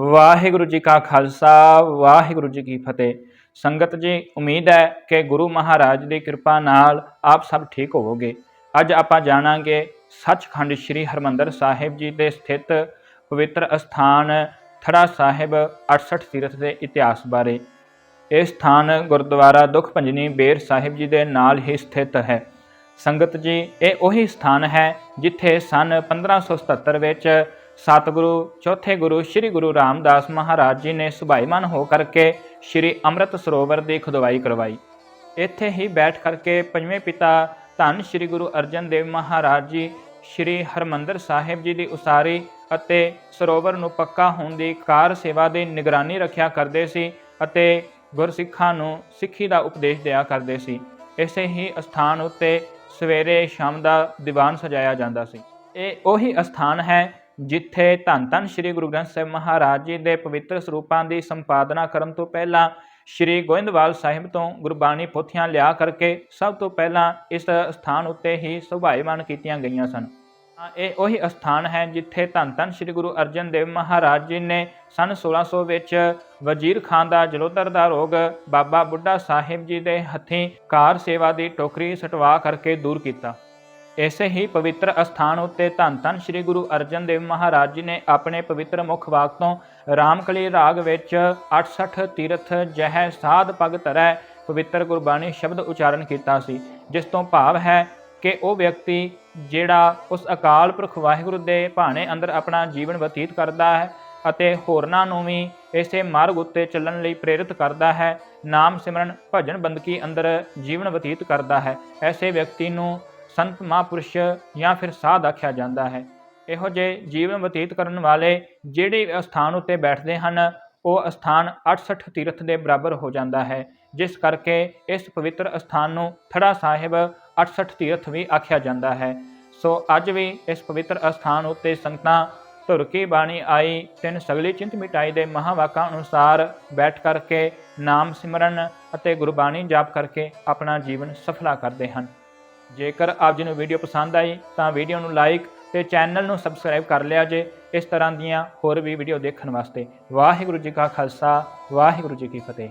ਵਾਹਿਗੁਰੂ ਜੀ ਕਾ ਖਾਲਸਾ, ਵਾਹਿਗੁਰੂ ਜੀ ਕੀ ਫਤਿਹ। ਸੰਗਤ ਜੀ, ਉਮੀਦ ਹੈ ਕਿ ਗੁਰੂ ਮਹਾਰਾਜ ਦੀ ਕਿਰਪਾ ਨਾਲ ਆਪ ਸਭ ਠੀਕ ਹੋਵੋਗੇ। ਅੱਜ ਆਪਾਂ ਜਾਣਾਂਗੇ ਸੱਚਖੰਡ ਸ੍ਰੀ ਹਰਮੰਦਰ ਸਾਹਿਬ ਜੀ ਦੇ ਸਥਿਤ ਪਵਿੱਤਰ ਅਸਥਾਨ ਥੜਾ ਸਾਹਿਬ 68 ਤੀਰਥ ਦੇ ਇਤਿਹਾਸ ਬਾਰੇ। ਇਹ ਸਥਾਨ ਗੁਰਦੁਆਰਾ ਦੁਖ ਭੰਜਨੀ ਬੇਰ ਸਾਹਿਬ ਜੀ ਦੇ ਨਾਲ ਹੀ ਸਥਿਤ ਹੈ। ਸੰਗਤ ਜੀ, ਇਹ ਉਹੀ ਸਥਾਨ ਹੈ ਜਿੱਥੇ ਸਨ 1577 ਵਿੱਚ ਸਤਿਗੁਰੂ, ਚੌਥੇ ਗੁਰੂ, ਸ੍ਰੀ ਗੁਰੂ ਰਾਮਦਾਸ ਮਹਾਰਾਜ ਜੀ ਨੇ ਸੁਭਾਈਮਾਨ ਹੋ ਕਰਕੇ ਸ੍ਰੀ ਅੰਮ੍ਰਿਤ ਸਰੋਵਰ ਦੀ ਖੁਦਵਾਈ ਕਰਵਾਈ। ਇੱਥੇ ਹੀ ਬੈਠ ਕਰਕੇ ਪੰਜਵੇਂ ਪਿਤਾ ਧੰਨ ਸ੍ਰੀ ਗੁਰੂ ਅਰਜਨ ਦੇਵ ਮਹਾਰਾਜ ਜੀ, ਸ੍ਰੀ ਹਰਮੰਦਰ ਸਾਹਿਬ ਜੀ ਦੀ ਉਸਾਰੀ ਅਤੇ ਸਰੋਵਰ ਨੂੰ ਪੱਕਾ ਹੋਣ ਦੀ ਕਾਰ ਸੇਵਾ ਦੀ ਨਿਗਰਾਨੀ ਰੱਖਿਆ ਕਰਦੇ ਸੀ ਅਤੇ ਗੁਰਸਿੱਖਾਂ ਨੂੰ ਸਿੱਖੀ ਦਾ ਉਪਦੇਸ਼ ਦਿਆ ਕਰਦੇ ਸੀ। ਇਸੇ ਹੀ ਅਸਥਾਨ ਉੱਤੇ ਸਵੇਰੇ ਸ਼ਾਮ ਦਾ ਦੀਵਾਨ ਸਜਾਇਆ ਜਾਂਦਾ ਸੀ। ਇਹ ਉਹੀ ਅਸਥਾਨ ਹੈ ਜਿੱਥੇ ਧੰਨ ਧੰਨ ਸ੍ਰੀ ਗੁਰੂ ਗ੍ਰੰਥ ਸਾਹਿਬ ਮਹਾਰਾਜ ਜੀ ਦੇ ਪਵਿੱਤਰ ਸਰੂਪਾਂ ਦੀ ਸੰਪਾਦਨਾ ਕਰਨ ਤੋਂ ਪਹਿਲਾਂ ਸ੍ਰੀ ਗੋਇੰਦਵਾਲ ਸਾਹਿਬ ਤੋਂ ਗੁਰਬਾਣੀ ਪੋਥੀਆਂ ਲਿਆ ਕਰਕੇ ਸਭ ਤੋਂ ਪਹਿਲਾਂ ਇਸ ਸਥਾਨ ਉੱਤੇ ਹੀ ਸੁਭਾਈਮਾਨ ਕੀਤੀਆਂ ਗਈਆਂ ਸਨ। ਇਹ ਉਹੀ ਅਸਥਾਨ ਹੈ ਜਿੱਥੇ ਧੰਨ ਧੰਨ ਸ੍ਰੀ ਗੁਰੂ ਅਰਜਨ ਦੇਵ ਮਹਾਰਾਜ ਜੀ ਨੇ ਸਨ 1600 ਵਿੱਚ ਵਜ਼ੀਰ ਖਾਨ ਦਾ ਜਲੋਧਰ ਦਾ ਰੋਗ ਬਾਬਾ ਬੁੱਢਾ ਸਾਹਿਬ ਜੀ ਦੇ ਹੱਥੀਂ ਕਾਰ ਸੇਵਾ ਦੀ ਟੋਕਰੀ ਸਟਵਾ ਕਰਕੇ ਦੂਰ ਕੀਤਾ। ਇਸੇ ਹੀ ਪਵਿੱਤਰ ਅਸਥਾਨ ਉੱਤੇ ਧੰਨ ਧੰਨ ਸ੍ਰੀ ਗੁਰੂ ਅਰਜਨ ਦੇਵ ਮਹਾਰਾਜ ਜੀ ਨੇ ਆਪਣੇ ਪਵਿੱਤਰ ਮੁਖ ਵਾਕ ਤੋਂ ਰਾਮਕਲੀ ਰਾਗ ਵਿੱਚ 68 ਤੀਰਥ ਜਹ ਸਾਧ ਪਗ ਧਰੈ ਪਵਿੱਤਰ ਗੁਰਬਾਣੀ ਸ਼ਬਦ ਉਚਾਰਨ ਕੀਤਾ ਸੀ, ਜਿਸ ਤੋਂ ਭਾਵ ਹੈ ਕਿ ਉਹ ਵਿਅਕਤੀ ਜਿਹੜਾ ਉਸ ਅਕਾਲ ਪੁਰਖ ਵਾਹਿਗੁਰੂ ਦੇ ਭਾਣੇ ਅੰਦਰ ਆਪਣਾ ਜੀਵਨ ਬਤੀਤ ਕਰਦਾ ਹੈ ਅਤੇ ਹੋਰਨਾਂ ਨੂੰ ਵੀ ਇਸੇ ਮਾਰਗ ਉੱਤੇ ਚੱਲਣ ਲਈ ਪ੍ਰੇਰਿਤ ਕਰਦਾ ਹੈ, ਨਾਮ ਸਿਮਰਨ ਭਜਨ ਬੰਦਗੀ ਅੰਦਰ ਜੀਵਨ ਬਤੀਤ ਕਰਦਾ ਹੈ, ਐਸੇ ਵਿਅਕਤੀ ਨੂੰ ਸੰਤ ਮਹਾਂਪੁਰਸ਼ ਜਾਂ ਫਿਰ ਸਾਧ ਆਖਿਆ ਜਾਂਦਾ ਹੈ। ਇਹੋ ਜਿਹੇ ਜੀਵਨ ਬਤੀਤ ਕਰਨ ਵਾਲੇ ਜਿਹੜੇ ਅਸਥਾਨ ਉੱਤੇ ਬੈਠਦੇ ਹਨ, ਉਹ ਅਸਥਾਨ 68 ਤੀਰਥ ਦੇ ਬਰਾਬਰ ਹੋ ਜਾਂਦਾ ਹੈ, ਜਿਸ ਕਰਕੇ ਇਸ ਪਵਿੱਤਰ ਅਸਥਾਨ ਨੂੰ ਥੜਾ ਸਾਹਿਬ 68 ਤੀਰਥ ਵੀ ਆਖਿਆ ਜਾਂਦਾ ਹੈ। ਸੋ ਅੱਜ ਵੀ ਇਸ ਪਵਿੱਤਰ ਅਸਥਾਨ ਉੱਤੇ ਸੰਗਤਾਂ ਧੁਰ ਕੀ ਬਾਣੀ ਆਈ, ਤਿੰਨ ਸਗਲੀ ਚਿੰਤ ਮਿਟਾਈ ਦੇ ਮਹਾਵਾਕਾਂ ਅਨੁਸਾਰ ਬੈਠ ਕਰਕੇ ਨਾਮ ਸਿਮਰਨ ਅਤੇ ਗੁਰਬਾਣੀ ਜਾਪ ਕਰਕੇ ਆਪਣਾ ਜੀਵਨ ਸਫਲਾ ਕਰਦੇ ਹਨ। ਜੇਕਰ ਆਪ ਜੀ ਨੂੰ ਵੀਡੀਓ ਪਸੰਦ ਆਈ, ਤਾਂ ਵੀਡੀਓ ਨੂੰ ਲਾਈਕ ਤੇ ਚੈਨਲ ਨੂੰ ਸਬਸਕ੍ਰਾਈਬ ਕਰ ਲਿਆ ਜੇ। ਇਸ ਤਰ੍ਹਾਂ ਦੀਆਂ ਹੋਰ ਵੀ ਵੀਡੀਓ ਦੇਖਣ ਵਾਸਤੇ ਵਾਹਿਗੁਰੂ ਜੀ ਕਾ ਖਾਲਸਾ, ਵਾਹਿਗੁਰੂ ਜੀ ਕੀ ਫਤਿਹ।